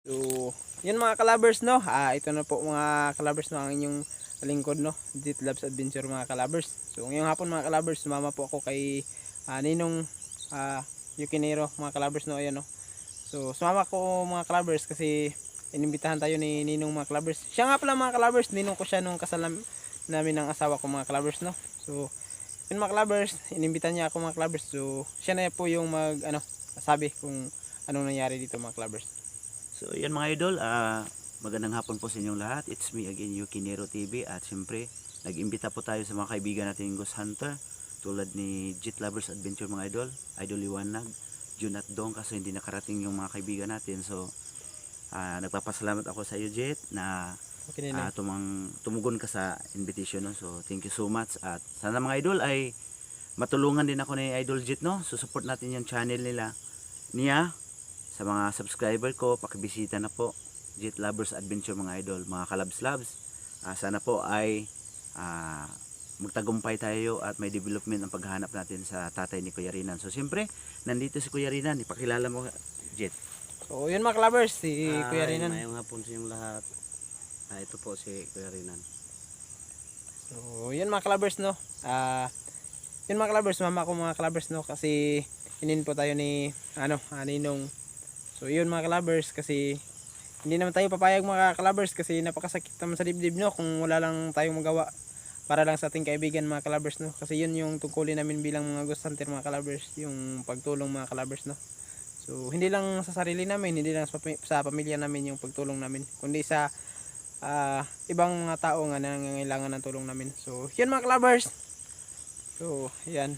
So, yun mga kalabers no. Ah, ito na po mga kalabers no ang inyong lingkod no. Jit Loves Adventure mga kalabers. So, ngayong hapon mga kalabers, sumama po ako kay ah, Ninong ah, Yukinero mga kalabers no. Ayan no. So, sumama ko mga kalabers kasi inimbitahan tayo ni Ninong mga kalabers. Siya nga pala mga kalabers, ninong ko siya nung kasal nam- namin ng asawa ko mga kalabers no. So, yun mga kalabers, inimbitahan niya ako mga kalabers. So, siya na po yung mag ano, sabi kung anong nangyari dito mga kalabers. So yan mga idol, ah, magandang hapon po sa inyong lahat. It's me again, Yuki Nero TV. At siyempre, nag-imbita po tayo sa mga kaibigan natin Ghost Hunter. Tulad ni Jet Lovers Adventure mga idol, Idol Liwanag, Jun at Dong kaso hindi nakarating yung mga kaibigan natin. So, ah, nagpapasalamat ako sa iyo Jet na Okay ah, tumang, tumugon ka sa invitation. No? So, thank you so much. At sana mga idol ay matulungan din ako ni Idol Jet. No? So, support natin yung channel nila niya sa mga subscriber ko, pakibisita na po. Jet Lovers Adventure mga idol, mga kalabs labs. Ah, sana po ay ah, magtagumpay tayo at may development ang paghahanap natin sa tatay ni Kuya Rinan. So siyempre, nandito si Kuya Rinan, ipakilala mo Jet. So, yun mga kalabers, si Kuya Rinan. Mayong hapon sa inyong lahat. Ah, ito po si Kuya Rinan. So, yun mga kalabers, no. Ah, yun mga kalabers, mama ko mga kalabers, no. Kasi, inin po tayo ni, ano, aninong. So, yun mga kalabers, kasi, hindi naman tayo papayag mga kalabers kasi napakasakit naman sa dibdib, no. Kung wala lang tayong magawa para lang sa ating kaibigan mga kalabers, no. Kasi yun yung tungkulin namin bilang mga ghost hunter mga kalabers, yung pagtulong mga kalabers, no. So, hindi lang sa sarili namin, hindi lang sa, pami- sa pamilya namin yung pagtulong namin, kundi sa ah, ibang mga tao nga na nangangailangan ng tulong namin. So, yun mga clubbers. So, yan.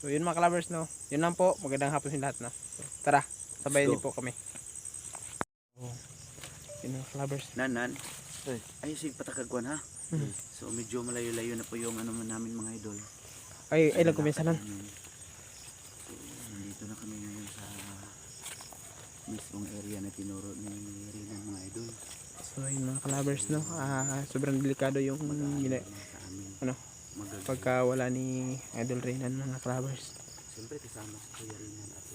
So, yun mga clubbers, no. Yun lang po. Magandang hapon sa lahat, no. So, tara, niyo Let's po kami. So, yun mga clubbers. Nan, nan. Ay. Sig patakagwan ha. Hmm. So medyo malayo-layo na po yung ano man namin mga idol. Ay, ay lang kuminsanan. So, nandito na kami ngayon sa mismong area na tinuro ni Rinan mga idol. So, yun mga clubbers, no. Ah, sobrang delikado yung gina- Sa amin. ano, Magagawa. pagkawala ni Idol Reynan mga clubbers. Siyempre kasama si Kuya Rinan at.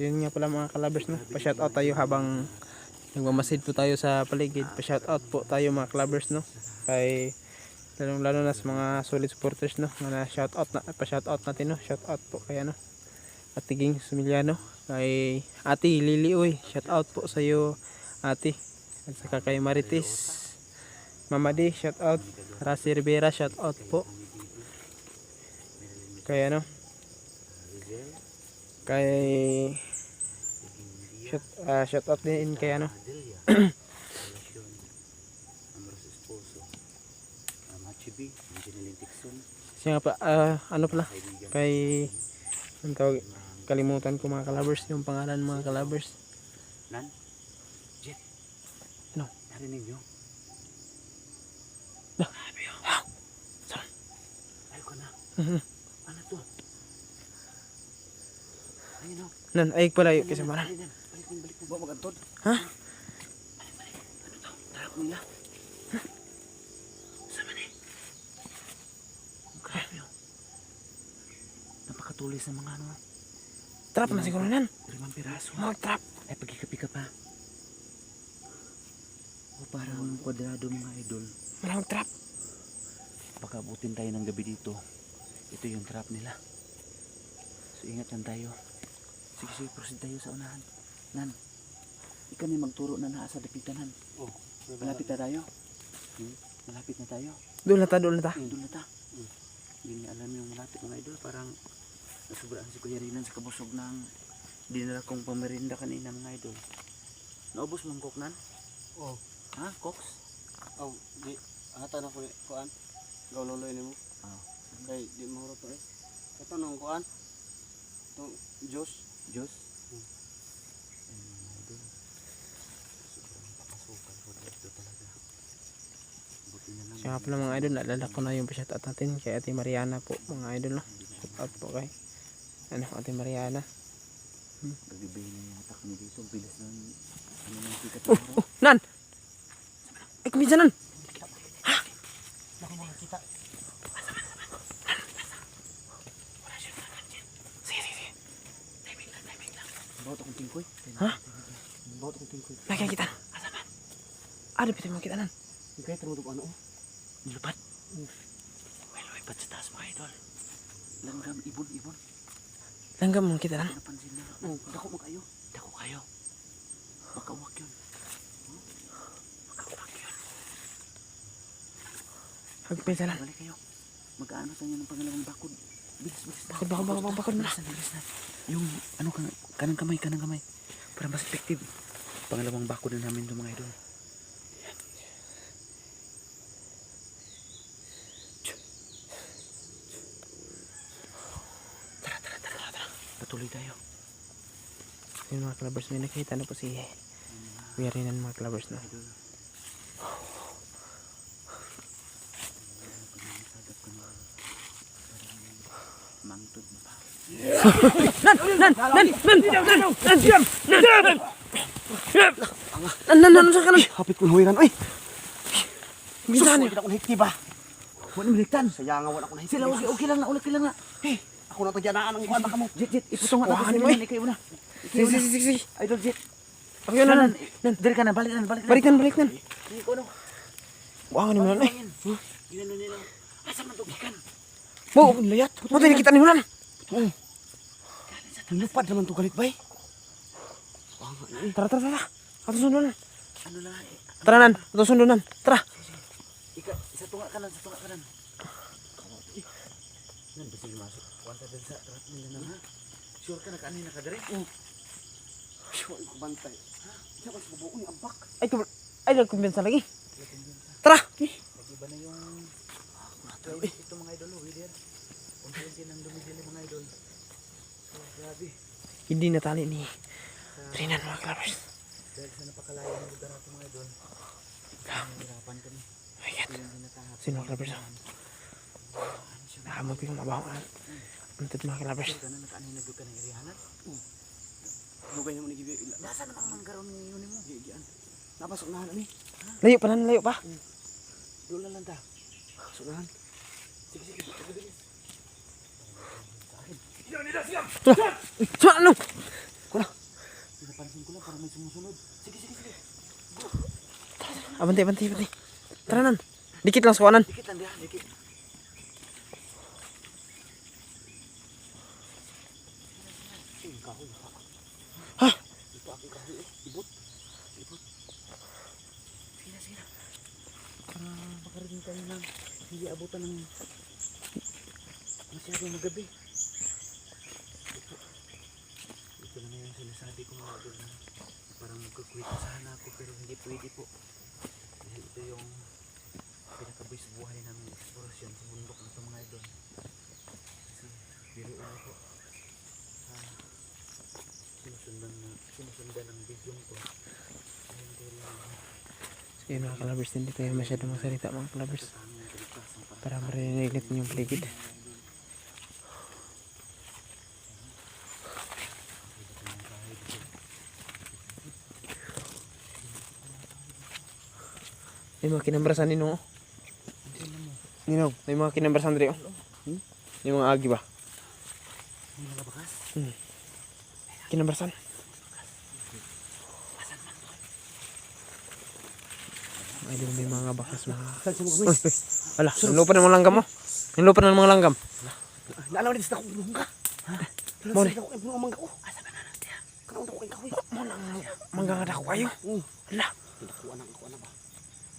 So, yun nga pala mga clubbers, no. Pa-shoutout tayo habang nagmamasid po tayo sa paligid. Pa-shoutout po tayo mga clubbers, no. Kay lalong lalo na sa mga solid supporters, no. Na shoutout na, pa-shoutout natin, no. Shoutout po kay ano. At Tiging Sumiliano. Kay Ate Lili Uy. Shoutout po sa iyo, Ate. At saka kay Marites. Mama D, shoutout. Rasi Rivera, shoutout po. Kay ano. Kay shout, ah, shoutout din kay ano. Uh. Siya nga pa, ah, ano pala, kay, ang tawag, kalimutan ko mga kalabers, yung pangalan mga kalabers. Nan? Jet. Ano? Narinig nyo? Sabi yun. Saan? Ayaw ko na. Mhm. Ano to? Ayun o. Nan, ay pala yun, kasi parang, Ha? Balik, balik. Ano to? Tarak nila. Sama ni. Grabe o. Napakatulis ng mga ano. Trap na siguro nan. Limang piraso. Mga trap. Ay, pagkikapi ka pa. O parang kwadrado mga idol. Malamang trap. Baka abutin tayo ng gabi dito. Ito yung trap nila. So ingat lang tayo. Sige, sige, proceed tayo sa unahan. Nan, ikaw na magturo na naa sa dapitanan. Oh, Malapit na tayo. Hmm? Malapit na tayo. Doon na ta, doon na ta. Doon na ta. Hindi niya alam yung malapit mga idol. Parang nasubraan si Kuya Rinan sa kabusog ng dinala kong pamerinda kanina mga idol. Naubos mong koknan? Oh, Ha? Koks? oh, di ata na ko kuan. Gaw loloy nimo. Ah. Kay di mo to eh. Ito nung kuan. Itong Diyos. Diyos? Ayun, mga idol. Sobrang papasukan ko dito talaga. Na nga pala mga idol, naalala ko na yung pa-shoutout natin kay Ate Mariana po, mga idol, no. Shoutout po kay, ano, Ate Mariana. Gagibay na yata kami dito. Bilis ng ano ng sikat Oh, oh, nan! Ay, kuminsanan! Naku mga kita. Bawat akong tingkoy. Ha? Bawat akong tingkoy. Nakikita. Ada pito makita nan. Yung kahit ano ano. oh. Nilupad. May lumipad sa taas mga idol. Langgam, ibon, ibon. Langgam mo kita nan. Napansin na. Oh, dako mo kayo. Dako kayo. Baka uwak yun. Baka yun. Pagpita nan. Balik kayo. Mag-ano tayo ng pangalawang bakod. Bilis, bilis na. Bakod, bakod, bakod, bakod na. Bilis na, bilis na. Yung, ano, kan- kanang kamay, kanang kamay. Para mas effective. Pangalawang bakod na namin ito mga idol. Tara, tara, tara, tara, tara. Patuloy tayo. Yung mga clubbers may nakita na po si Kuya Rinan mga clubbers na. Mangtod mo pa. Nan, nan, nan, sa kanan. Hapit ko huwiran. Uy! Minsan Sus, wala akong hikti ba? Wala miliktan. Sayang wala akong hikti. Sila, okay, okay lang na, okay lang na. Hey, ako na tagyanaan ang kuwan baka mo. Jit, Jit, iputong nga Kuhanin natin mo sa eh. Ikaw na. Sige, sige, sige, sige. Idol Jit. Ako yun, nan, nan. Nan, dali ka na, balik na, balik na. Balik nan, balik nan. Ikaw na. Wow, ni mo nan eh. Yun ano nila. Asa man tugikan? Bo, layat. Mo tayo nakita ni mo nan. Lupad naman to galit bay. Tara, tara, tara. Ato sundo nan. Ano lang eh. Tara nan, ato sundo nan. Tara. Ika, sa tunga ka nan, sa tunga ka nan. Nan, basta Wanta din sa trap nila na ha. Sure ka na kanin na kadari? Oo. Sure, ko bantay. Ay, ay, lagi. Tara. Nag-iba na yung... Ito, ito mga idol, oh, leader. Unti-unti nang dumidili mga idol. So, grabe. Hindi natali ni Rinan mga clubbers. Dahil sa napakalayo ng lugar natin mga idol. Kami. Sino mga clubbers? Nakamag ko yung mabaho. Antad mga clubbers. Ito na nakaanay na ka ng irihanan. Lugay naman ni Gibi. Nasa namang manggaron ni yun mo? Gigian. Napasok na ni. Layo pa nan, layo pa. Lula lang ta. Pasok na. Sa ano? Pinapansin ko lang para may sumusunod. Sige, sige, sige. Abante, abante, abante. Tara nan. Dikit lang sa kawanan. Dikit lang diha, dikit. Ha? Sige na, sige na. Para makarinig tayo ng hindi abutan ng masyadong magabi. Ito. Ito na yung sinasabi ko mga idol na parang magkukwento sana ako pero hindi pwede po. Dahil ito yung pinakabuhis buhay ng eksplorasyon sa bundok na ito mga idol. Kasi biruin na po. Ah, sinusundan na sinusundan ng video ko. Ay, hindi lang Sige mga clubbers, hindi tayo masyadong magsalita mga clubbers. Para marinig natin yung paligid. May mga kinambrasan ni Nung. Ninong, may mga kinambrasan dito. Hmm? May mga agi ba? May mga bakas. Kinambrasan. Ay, di may mga bakas mga... Uy, uy. Wala, nilupan ng mga langgam mo. Nilupan ng mga langgam. Nalaw din sa akong bulong ka. Mo ni. Bulong mangga. Oh, asa ba na natin? Kanang daw kay kahoy. Mo nang manggangada ko kayo. Oh, Wala. nakuha na ako na ba?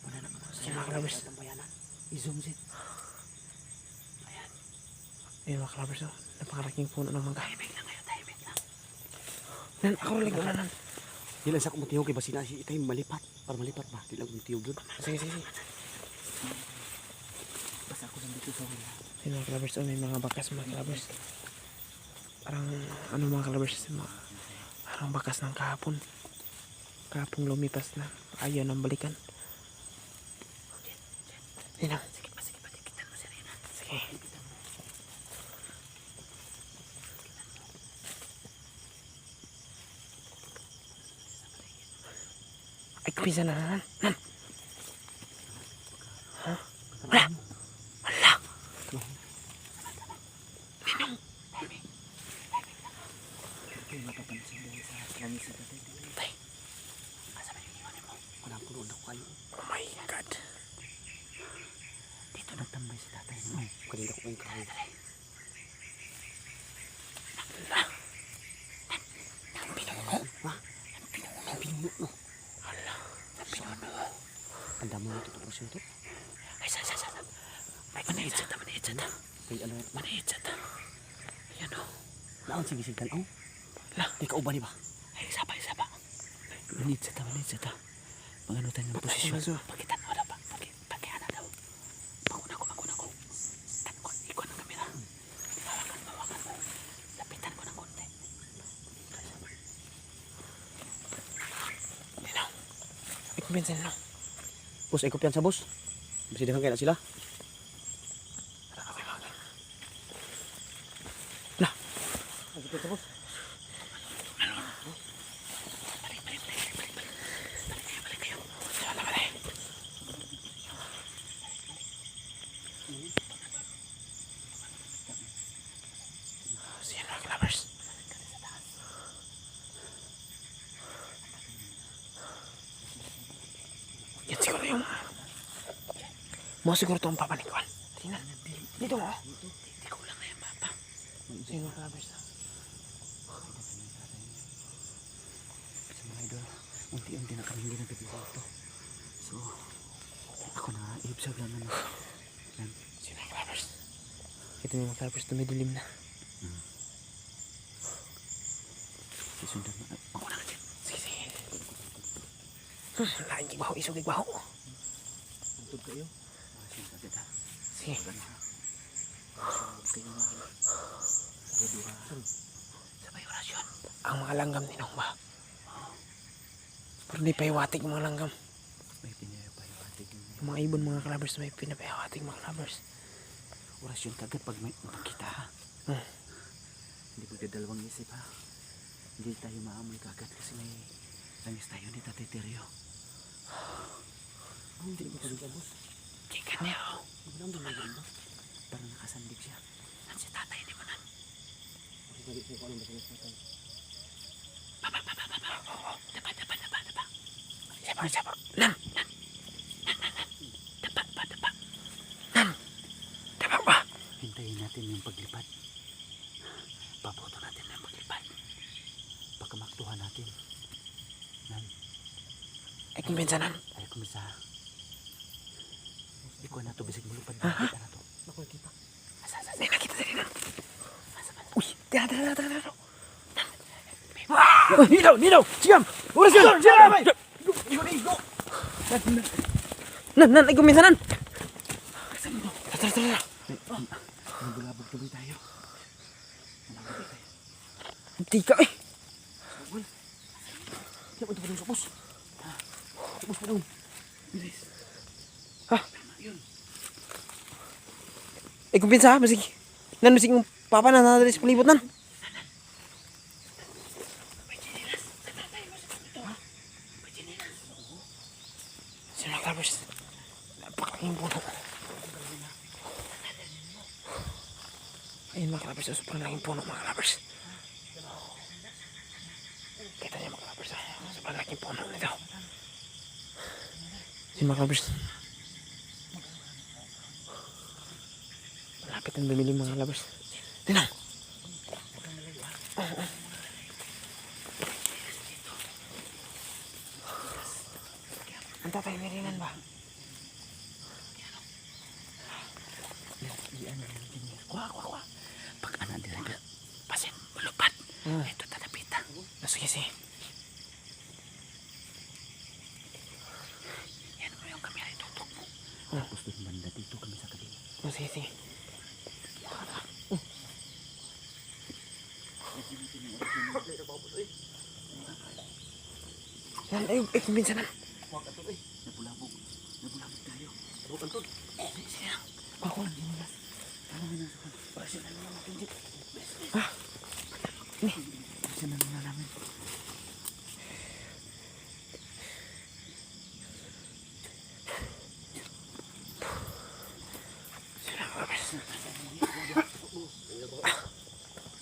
Wala na ba? Sige mga bayanan. I-zoom sit. Ayun mga clubbers. oh. Napakalaking puno ng mangga. Tahimik lang kayo, tahimik lang. Nan, ako rin ko na nan. Di lang sa akong matiyog kay basina si itay malipat. Para malipat ba? Di lang akong matiyog yun. Sige, sige, sige. Basta ako lang dito sa wala. Ayun mga clubbers. Oh, may mga bakas mga clubbers. Parang, ano mga clubbers? Mga, parang bakas ng kahapon. Kahapon lumipas na. Ayaw nang balikan. Sige, sige pa, sige pa. Dikitan mo si Rina. Sige. Ay, kumisa na naman. Nan. Ha? Wala. Wala. Ito yung napapansin dahil sa langis sa tatay. Tay. kayo. Oh my God. Dito nagtambay si tatay mo. Kanina ko kayo. Ang pinuno mo. Hala. Ang dami mo ito. Ay, sa, sa, sa. Ay, manahit sa ta, manahit sa ta. Kay ano yan. Manahit sa ta. Ayan o. Naon sige sige oh. La. Di ka uban ni ba? Ay, isa pa, isa pa. Manit sa ta, manit sa ta. Pangano tayo ng posisyon. Pakitan mo na ba? Paki, pakiana daw. Panguna ko, panguna ko. Tangon, ikon ang kamera. Hawakan hawakan mo. Lapitan mo ng konti. Tinaw. Ay, kumbinsan no. Boss, ay kumpiyansa boss. Basi dahan kaya na sila. Wala ka mga Ang kumpiyansa boss. Balik kayo. Wala na pala eh. So yan mga clubbers. Yan siguro yung mga... Mga siguro itong papanikuan. Tingnan. Dito mo. Hindi ko lang na yung mapa. So yung mga clubbers na. Sa mga idol, unti-unti na kami hindi nagbibigo ito. So, ako na ibsag lang naman. Yan. Sino yung clubbers? Ito yung mga clubbers tumidilim na. Sisundan mo. Ay, ako na kasi. Sige, sige. Hmm, lain gigbaho, isog gigbaho. Tugtog kayo. Sige. Reduhan. Sabay orasyon. Ang mga langgam ninong ba? Pero di pahiwatig mga langgam. May pinayapayapatig yung mga ibon mga clubbers may pinapahiwatig mga clubbers. orasyon kagad pag may makita ha. Hmm. Hindi pagdadalawang isip ha. Hindi tayo maamoy kagad kasi may langis tayo ni Tatay Teryo. Ang hindi kayo boss? Kika niya oh. Ang dami mo ba? Parang nakasandig siya. Nan si Tatay, hindi mo nan. Kasi dali ko ano ba sila sa tayo. Daba, daba, daba, daba. Isa pa, isa pa. Nan! Daba, daba, daba. Tama ba? Hintayin natin yung paglipad. Papoto natin yung paglipad. Pagkamaktuhan natin. Nan, Ay kumbinsanan. ay kumisa. Ikaw na to, bisig mo lupad. Nakita na to. Ako kita. Asa, asa, May nakita sa rin. asa, asa. Uy! Tira, tira, tira, tira. Ninaw! Ninaw! Siyam! Oras yan! Siyam! Nan, nan, ay kumbinsanan! Tara, tara, tara. Nabulabog tuloy tayo. Hindi ka eh. Ito pa dun sa. Boss pa dun. Ay kumbinsa, masig. Nan, masig yung papa na nadali sa palibot nan. Sino mga clubbers? Napakalaking puno. Mga clubbers, sobrang laking puno mga clubbers. Kita niyo mga clubbers, ah. sobrang laking puno nito. Sino mga clubbers? Malapit ang bumili mga clubbers. Tinang! Oo, oo. Ang tatay may ringan ba? Iyan na yung ganyan. Kuha, kuha, kuha. Pag ano, di lang. Pasin, malupad. Hmm. Ito, tatapita. Ah, Sige, sige. Yan mo yung kamera, itutok mo. Hmm. Tapos doon banda dito kami sa kabila. Oh, sige, sige. Yan, ay, ay, kumbinsa na. Nabulabog. Nabulabog tayo. Huwag ang tod. Sige, sige lang. Ako. Ano mo na kan? Pasyon na lang natin dito.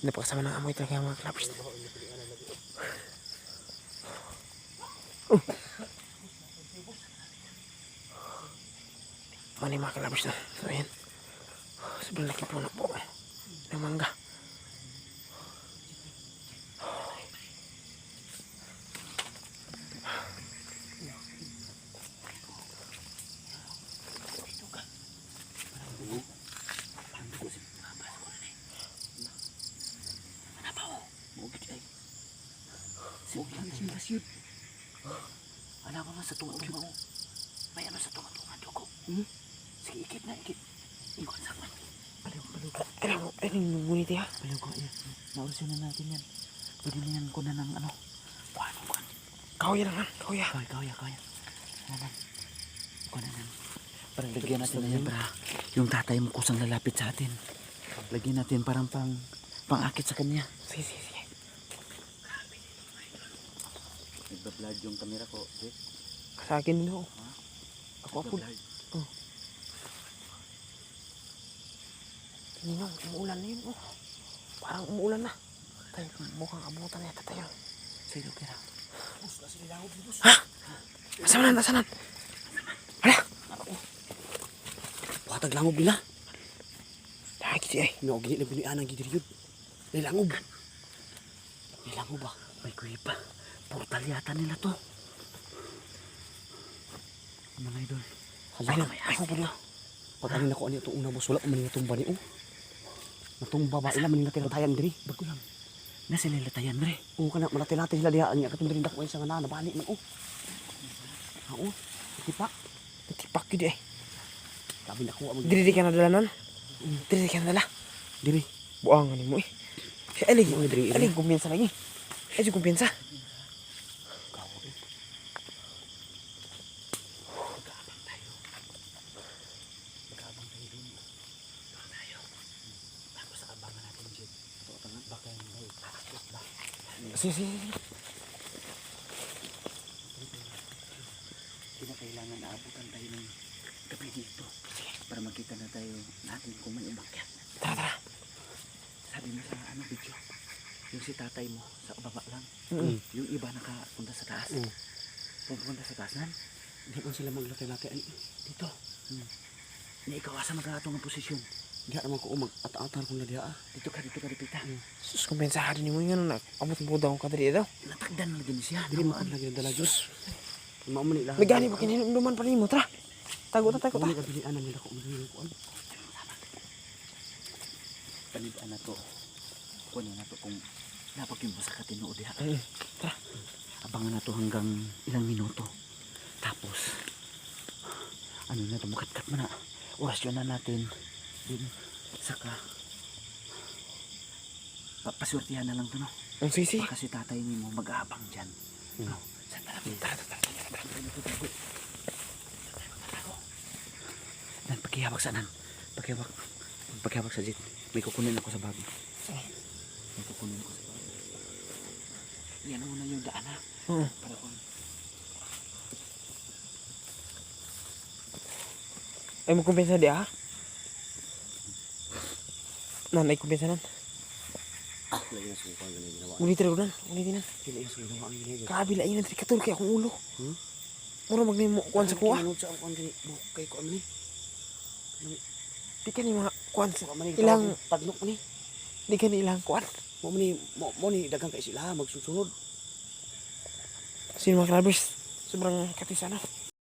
napakasama ng amoy talaga mga clappers. Oh. mali mga clappers na. So ayan. Sobrang laki puno po. Ng mangga. Mugit lang sila yun. Alam mo na sa tunga-tunga mo. May ano sa tunga-tunga, Joko. Hmm? Sige, ikit na, ikit. Ikot sa man. Paliw, paliw ka. Ano? Ano yung ngunit ha? Paliw ka, yan. Nausin na natin yan. Niyan ko na ng ano. Paano ka? Kawya naman. Kawya. Kaya, kaya, kaya. Nanan. Ko na nan. Parang lagyan natin na yan para yung tatay mo kusang lalapit sa atin. Lagyan natin parang pang pangakit sa kanya. Sige, sige, sige. Nagbablad yung kamera ko. Vic. Sa akin din ako. Ako ako. Nagbablad. Ninong, umuulan na yun. Oh. Parang umuulan na. Tayo, mukhang abutan yata tayo. Sa'yo, kira. Ha? Asaman na, asaman. Hala! Watag langob nila. Lagi siya eh. No, gini na binian ang gidir yun. Nilangob. Nilangob ba? May kuya pa. Portal yata nila to. Na idol? Hala, ako pa na. Pag ano na ko ano itong una boss, wala pa man natumba ni oh. Natumba ba? Ila man natilatayan diri. Bago lang. Nasa nilatayan mo rin. Oo ka na, malatilata sila diha. Anya katong diri dako sa nga na, nabani man oh. Iti pa. Tipak yun eh. Sabi na ko, amag Diri di ka nadala nun? Diri di ka nadala? diri. Buang ano mo eh. Alig, diri, Alig, kumpiyansa lagi. Ay, si kumpiyansa. Sige, sige, sige. Kinakailangan naabutan tayo ng gabi dito. Para makita na tayo natin kung may umakyat. Tara, tara. Sabi mo sa ano video, yung si tatay mo sa baba lang. Mm. Yung iba nakapunta sa taas. Mm. Pupunta sa taas nan. Di man sila. Ay, Dito. Hmm. Ni ikaw asa mag-aatong ang posisyon. Diha naman ko umag at-atan ko na diha ah. Dito ka, dito ka, dipita. Sus, kumpiyansa ka din mo yun. Abot mo daw ang kadiri daw. Natagdan na din siya. Dili man lagi dala Diyos. Maumani lahat. May gani ba kininuman pa rin mo? Tara. Tago ta, tago ta. Maumani ka bilianan nila ko umani ko ano. Panidaan na to. Kunin na to kung napag yung sa katinood diha. Mm. Tara. Abangan na to hanggang ilang minuto. Tapos, ano na to, makatkat mo na. Orasyon na natin. Din, saka, papaswertihan na lang to, no? Ang sisi. Baka si tatay ni mo mag-aabang dyan. No? Saan na natin? Tara, tara, tara, tara. Nan, pagkihawak sa nan. Pagkihawak. Pagkihawak sa jet. May kukunin ako sa bago. May kukunin ako sa bago. Yan muna yung daan ha. Oo. Para kung Ay mo kumpiyansa di ah. Nan, ay kumpiyansa nan. Lagi na suka ang ganyan ginawa. Ulitin ako nan. Ulitin nan. Kabila inan tri katul kay akong ulo. Hmm? Mura magni mo kuan sa kuha. Kinunod sa ang gani. Kay ko ano ni. Di ka ni mga kuan sa ilang tagnok ni. di ka ni ilang kuan. Mo ni mo mo ni dagang kay sila magsusunod. Sino mga clubbers? Sobrang katis ano.